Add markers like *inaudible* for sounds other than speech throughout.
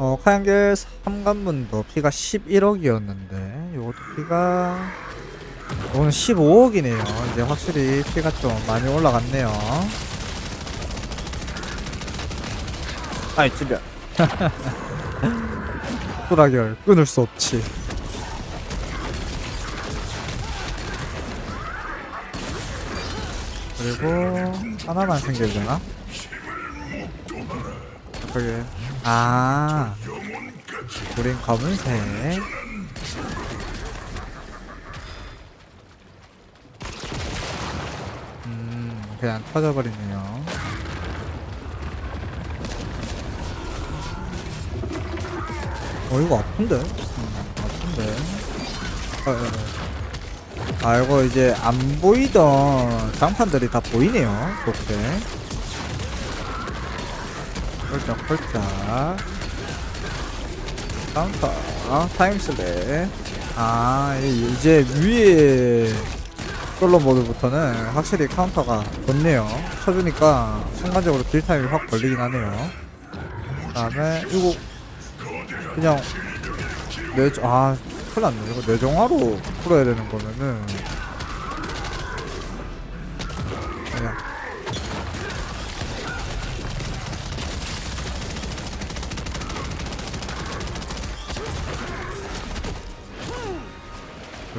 어, 카양겔 3관문도 피가 11억이었는데, 요것도 피가, 오늘 15억이네요. 이제 확실히 피가 좀 많이 올라갔네요. 아이, 찌변. 소라결, 끊을 수 없지. 그리고, 하나만 생겨야 저기, 아, 우린 검은색. 음, 그냥 터져버리네요. 어, 이거 아픈데? 음, 아픈데? 어, 어, 어. 아, 이거 이제 안 보이던 장판들이 다 보이네요. 좋게. 펄쩍, 펄쩍. 카운터, 타임슬랩. 아, 이- 이제 위에 솔로 모드부터는 확실히 카운터가 좋네요. 쳐주니까 순간적으로 딜 타임이 확 걸리긴 하네요. 그 다음에, 이거, 그냥, 내, 아, 큰일 났네. 이거 내정화로 풀어야 되는 거면은, 그냥,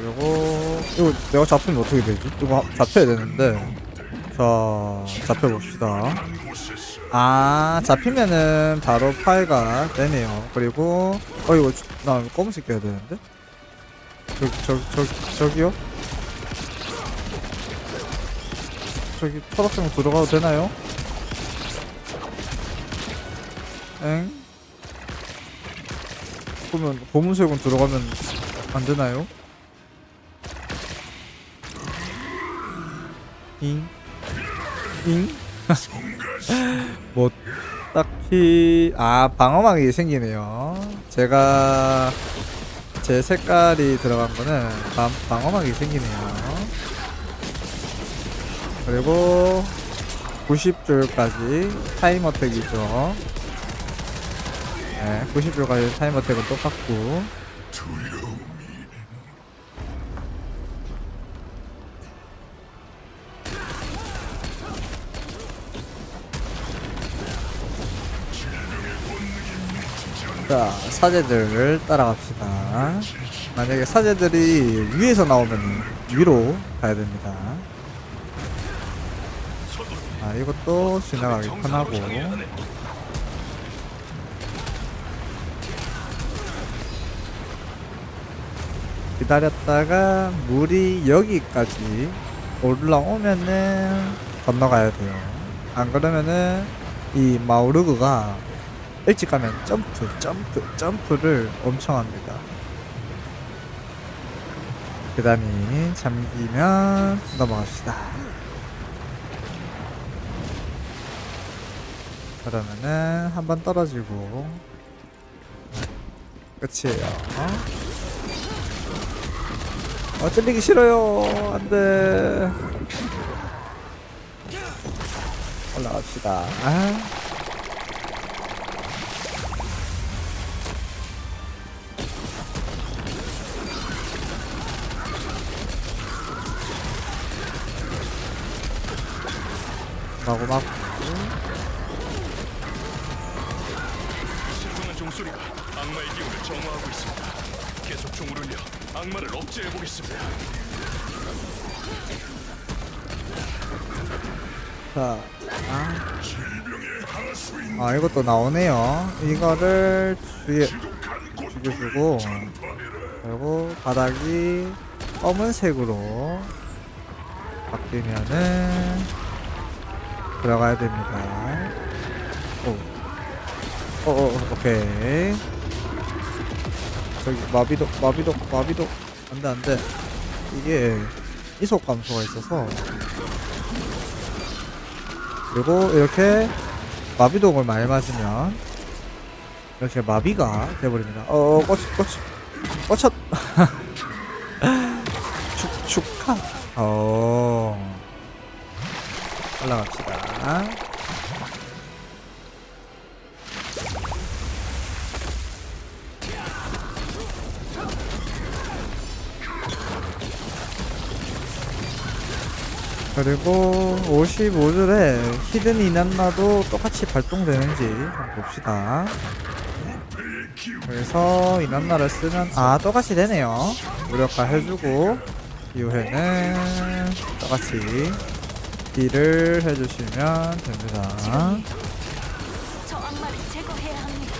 그리고 이거 내가 잡히면 어떻게 되지? 이거 잡혀야 되는데 자 잡혀봅시다 아 잡히면은 바로 파이가 되네요 그리고 어 이거 나 검은색 껴야 되는데 저기 저기 저기 저기요? 저기 초록색 들어가도 되나요? 엥? 그러면 검은색은 들어가면 안 되나요? 잉? 잉? *laughs* 뭐 딱히 아 방어막이 생기네요. 제가 제 색깔이 들어간 거는 방, 방어막이 생기네요. 그리고 90줄까지 타임어택이죠. 네, 90줄까지 타임어택은 똑같고 자, 사제들 따라갑시다. 만약에 사제들이 위에서 나오면 위로 가야 됩니다. 아, 이것도 지나가기 편하고. 기다렸다가 물이 여기까지 올라오면은 건너가야 돼요. 안 그러면은 이 마우르그가 일찍 가면 점프, 점프, 점프를 엄청 합니다. 그 다음이 잠기면 넘어갑시다. 그러면은 한 번 떨어지고 끝이에요. 어, 찔리기 싫어요. 안 돼. 올라갑시다. 아. 마구 막 신성한 종소리가 악마의 기운을 정화하고 있습니다. 계속 종을 울려 악마를 억제해 보겠습니다. 자, 아. 아, 이것도 나오네요. 이거를 주에 죽여주고, 그리고 바닥이 검은색으로 바뀌면은 들어가야 됩니다. 오, 어, 어, 어, 오케이. 저기 마비도, 마비도, 마비도, 안돼 안 돼. 이게 이속 감소가 있어서 그리고 이렇게 마비독을 많이 맞으면 이렇게 마비가 돼버립니다. 어, 어 꽂, 꽂, 꽂혔. *laughs* 축, 축하. 어. 올라갑시다. 그리고 55줄에 히든 이난나도 똑같이 발동되는지 봅시다. 그래서 이난나를 쓰면 아 똑같이 되네요. 무력화 해주고 이후에는 똑같이 딜을 해주시면 됩니다. 저 악마를 제거해야 합니다.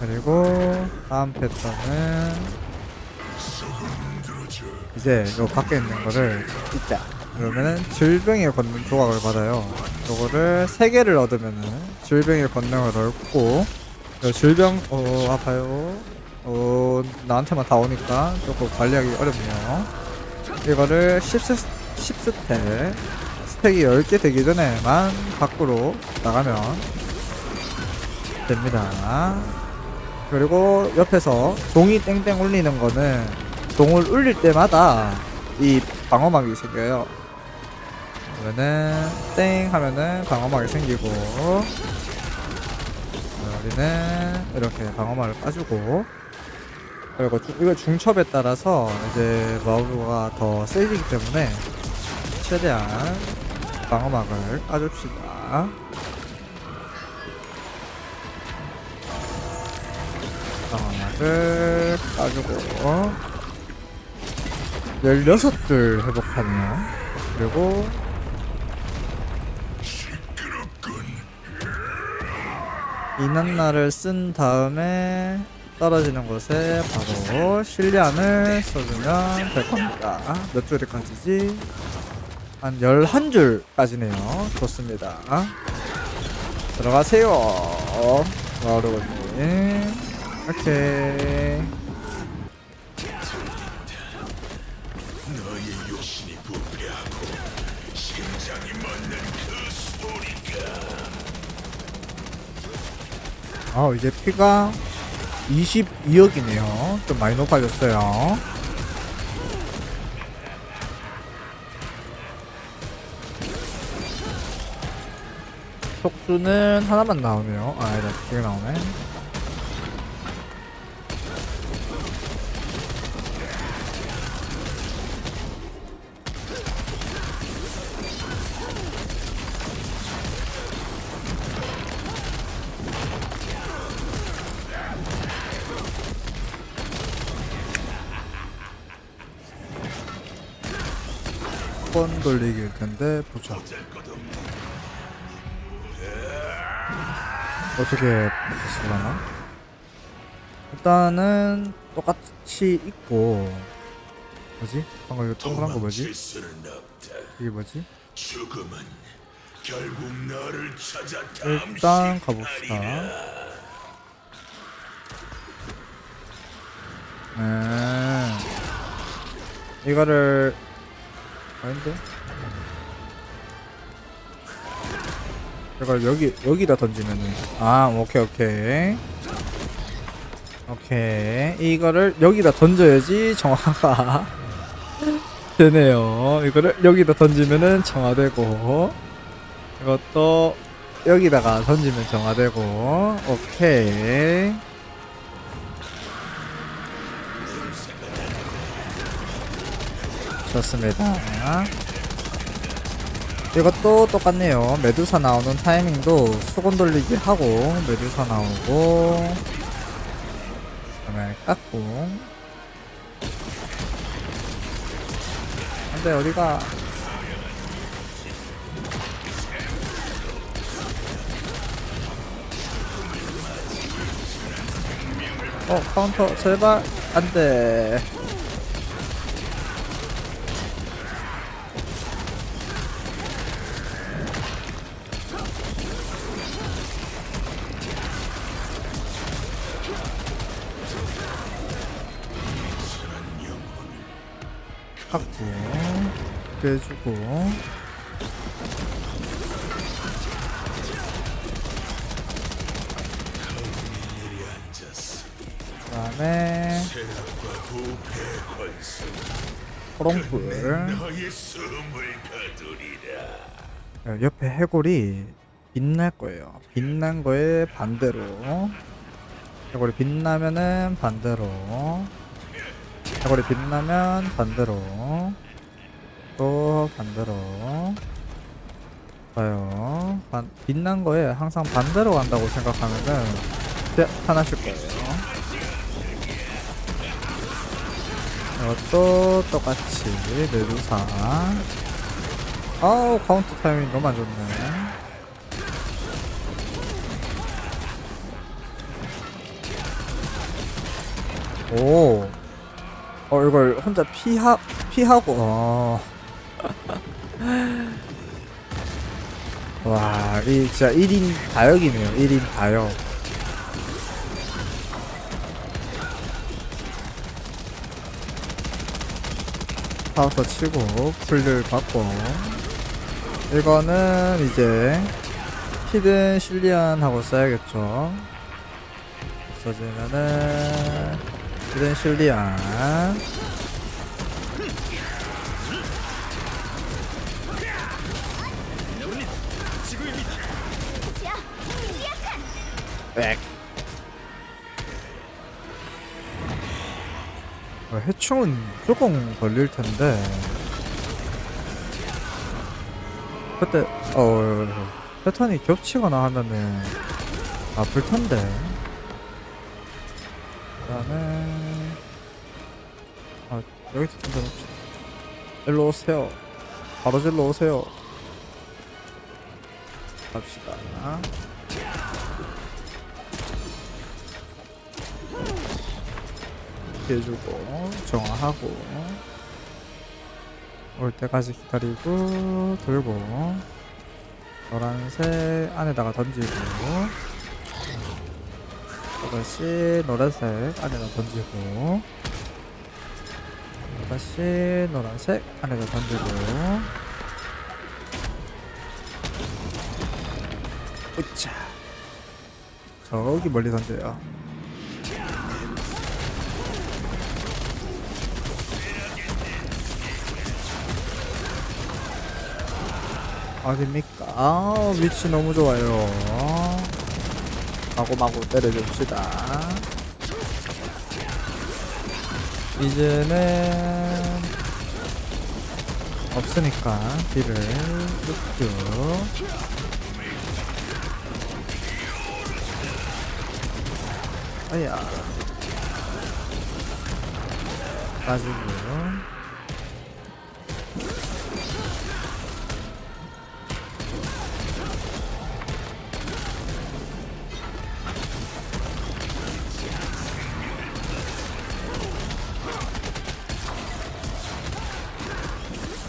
그리고 다음 패턴은 이제 요 밖에 있는 거를 있자 그러면은 질병에 걷는 조각을 받아요. 요거를 3개를 얻으면은 질병의 권능을 얻고 요 질병 어 아파요. 어 나한테만 다 오니까 조금 관리하기 어렵네요. 이거를 10스, 10스택 스택이 10개 되기 전에만 밖으로 나가면 됩니다. 그리고 옆에서 종이 땡땡 울리는 거는 종을 울릴 때마다 이 방어막이 생겨요. 그러면은 땡 하면은 방어막이 생기고 우리는 이렇게 방어막을 까주고 그리고 주, 이거 중첩에 따라서 이제 마우가 더 세지기 때문에 최대한 방어막을 까줍시다. 방어막을 까주고 16줄 회복하네요 그리고 이난나를 쓴 다음에 떨어지는 곳에 바로 실리안을 써주면 될 겁니다. 몇 줄까지지? 한 11줄까지네요. 좋습니다. 들어가세요. 마루님. 오케이. 심장이 멎는 그 소리가 아 이제 피가 22억이네요. 좀 많이 높아졌어요. 속수는 하나만 나오네요. 아 아니다 두개 나오네 번 돌리기일 텐데 보자 어떻게 쓰려나? 일단은 똑같이 있고 뭐지? 방금 이거 동그란 거 뭐지? 이게 뭐지? 일단 가봅시다 음 이거를 아닌데? 이걸 여기 여기다 던지면은. 아 오케이 오케이. 오케이. 이거를 여기다 던져야지 정화가 *laughs* 되네요. 이거를 여기다 던지면은 정화되고 이것도 여기다가 던지면 정화되고. 오케이 좋습니다. 이것도 똑같네요. 메두사 나오는 타이밍도 수건 돌리기 하고 메두사 나오고 그다음에 깎고 안돼 어디가 어 카운터 제발 안돼 빼주고 그다음에 거두리라. 어, 옆에 해골이 빛날 거예요. 빛난 거에 반대로 해골이 빛나면은 반대로 해골이 빛나면 반대로 또 반대로 봐요. 반, 빛난 거에 항상 반대로 간다고 생각하면은 pe- 편하실 거예요. 이것도 똑같이 메두사 아우 카운터 타이밍 너무 안 좋네 오. 어 이걸 혼자 피하 피하고 어. 와, 이 진짜 1인 다역이네요. 1인 다역. 카운터 치고 풀을 받고 이거는 이제 히든 실리안하고 써야겠죠 없어지면은 히든 실리안 백 어, 해충은 조금 걸릴 텐데. 그때 어 패턴이 겹치거나 하면은 아플 텐데. 그다음에 아 여기 던져놓자 일로 오세요 바로 질러 오세요. 갑시다. 해주고 정화하고 올 때까지 기다리고 들고 노란색 안에다가 던지고 다시 노란색 안에다 던지고 다시 노란색 안에다 던지고 으차 저기 멀리 던져요 어딥니까? 아 위치 너무 좋아요. 마구마구 때려줍시다. 이제는 없으니까 딜을 뚝뚝 아야. 가지고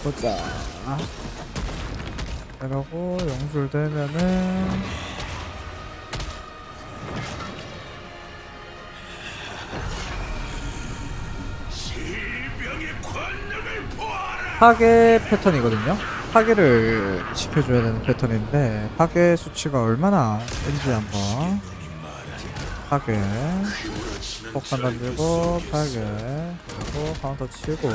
보자. 이러고 용술 되면은. 파괴 패턴이거든요. 파괴를 시켜줘야 되는 패턴인데 파괴 수치가 얼마나 센지 한번 파괴 폭탄 던지고 파괴 그리고 카운터 치고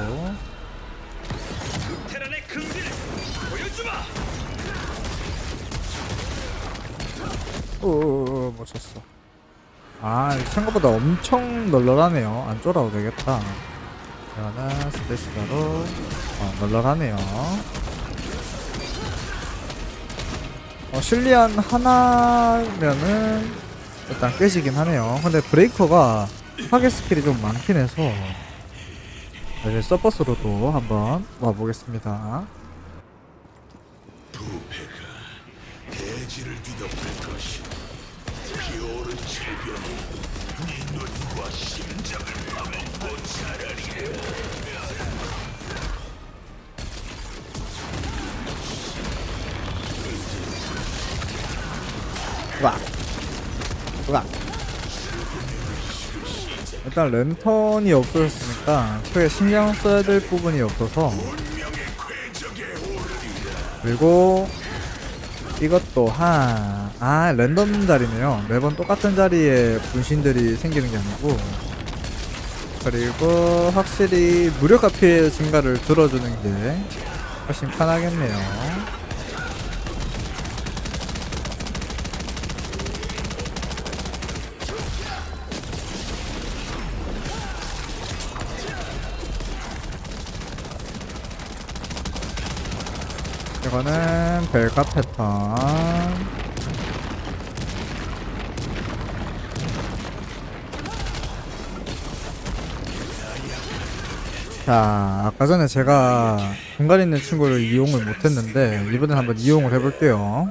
오오오 못 쳤어. 아 생각보다 엄청 널널하네요. 안 쫄아도 되겠다. 이거는 스페이스바로 어, 널널하네요. 어, 실리안 하나면은 일단 깨지긴 하네요. 근데 브레이커가 파괴 스킬이 좀 많긴 해서 이제 서버스로도 한번 와보겠습니다 으악 으악 일단 랜턴이 없어졌으니까 크게 신경 써야 될 부분이 없어서. 그리고 이것 또한 아 랜덤 자리네요 매번 똑같은 자리에 분신들이 생기는 게 아니고 그리고 확실히 무력화 피해 증가를 들어주는 게 훨씬 편하겠네요. 이거는 벨카 패턴. 자, 아까 전에 제가 공간 있는 친구를 이용을 못했는데 이번엔 한번 이용을 해볼게요.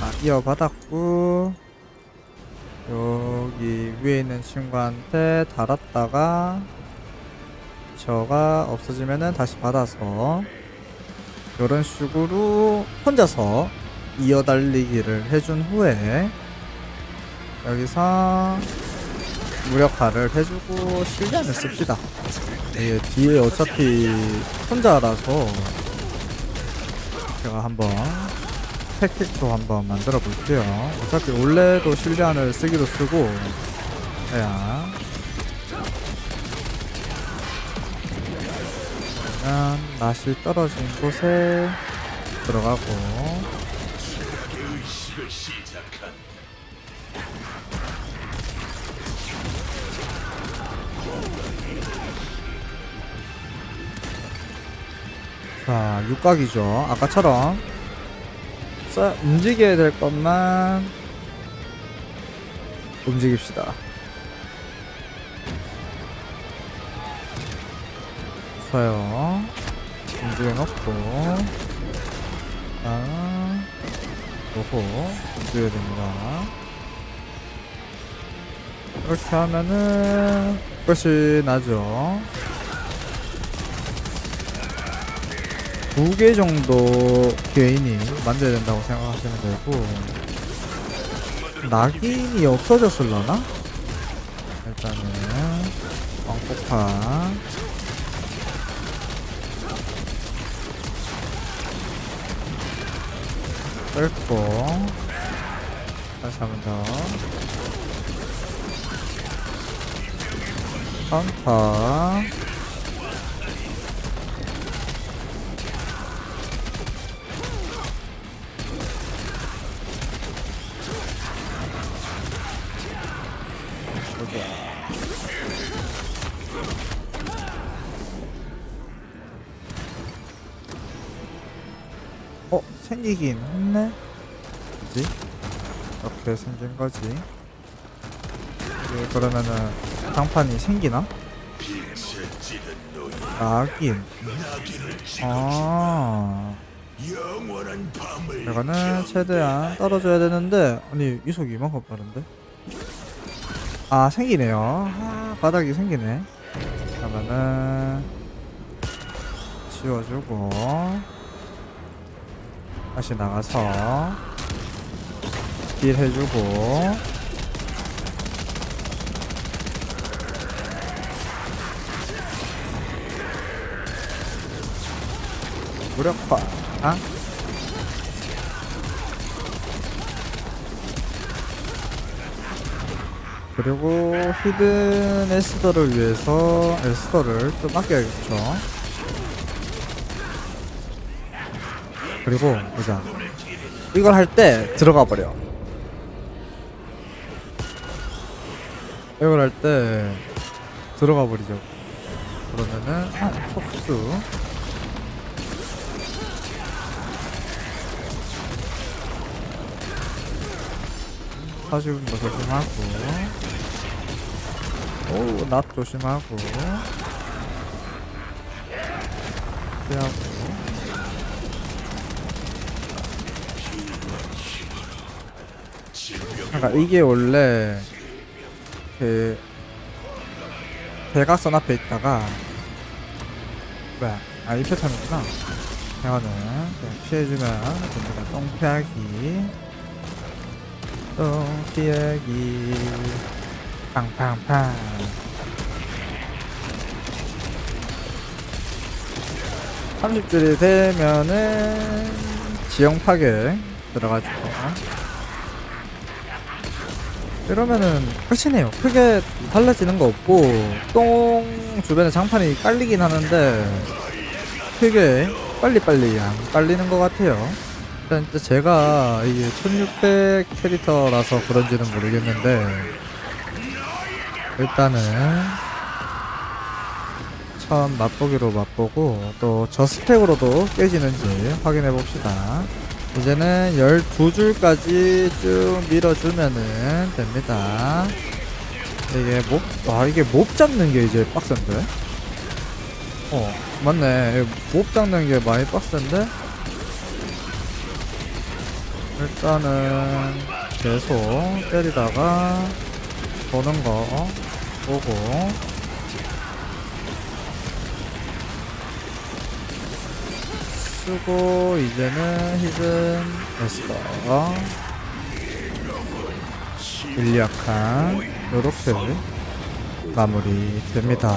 아, 이어받았고 여기 위에 있는 친구한테 달았다가 저가 없어지면은 다시 받아서 이런 식으로 혼자서 이어 달리기를 해준 후에 여기서 무력화를 해주고 실리안을 씁시다. 이게 뒤에 어차피 혼자라서 제가 한번 택틱도 한번 만들어 볼게요. 어차피 원래도 실리안을 쓰기도 쓰고 해야 그러면 맛이 떨어진 곳에 들어가고 자, 육각이죠. 아까처럼 써, 움직여야 될 것만 움직입시다. 좋아요. 움직여 놓고 아, 요거 움직여야 됩니다. 이렇게 하면은 훨씬 나죠. 두 개 정도 개인이 만져야 된다고 생각하시면 되고 낙인이 없어졌을라나? 일단은 왕폭파 끌고 다시 한번 더. 카운 어, 생기긴 했네? 그지? 이렇게 생긴 거지. 이게 그러면은, 장판이 생기나? 낙인. 아, 이거는. 최대한 떨어져야 되는데, 아니, 이속이 이만큼 빠른데? 아, 생기네요. 아, 바닥이 생기네. 그러면은, 지워주고, 다시 나가서, 딜 해주고, 무력화. 아? 그리고 히든 에스더를 위해서 에스더를 좀 아껴야겠죠. 그리고 보자. 이걸 할 때 들어가 버려. 이걸 할 때 들어가 버리죠. 그러면은 아, 촉수. 사주는 거 조심하고 오납 조심하고 피하고 그러니까 이게 원래 그 대각선 앞에 있다가 뭐야? 아이 패턴이구나. 이거는 그냥 피해주면 됩니다. 똥 피하기. 똥 피하기. 팡팡팡. 30줄이 되면은 지형 파괴 들어가지고 이러면은 끝이네요. 크게 달라지는 거 없고 똥 주변에 장판이 깔리긴 하는데 크게 빨리빨리 안 깔리는 것 같아요. 일단 제가 이게 1600 캐릭터라서 그런지는 모르겠는데 일단은 처음 맛보기로 맛보고 또 저 스택으로도 깨지는지 확인해 봅시다 이제는 12줄까지 쭉 밀어주면은 됩니다. 이게 몹, 아 이게 몹 잡는 게 이제 빡센데? 어 맞네. 몹 잡는 게 많이 빡센데? 일단은 계속 때리다가 보는 거 보고 쓰고 이제는 히든 에스더. 일리약한 요렇게 마무리 됩니다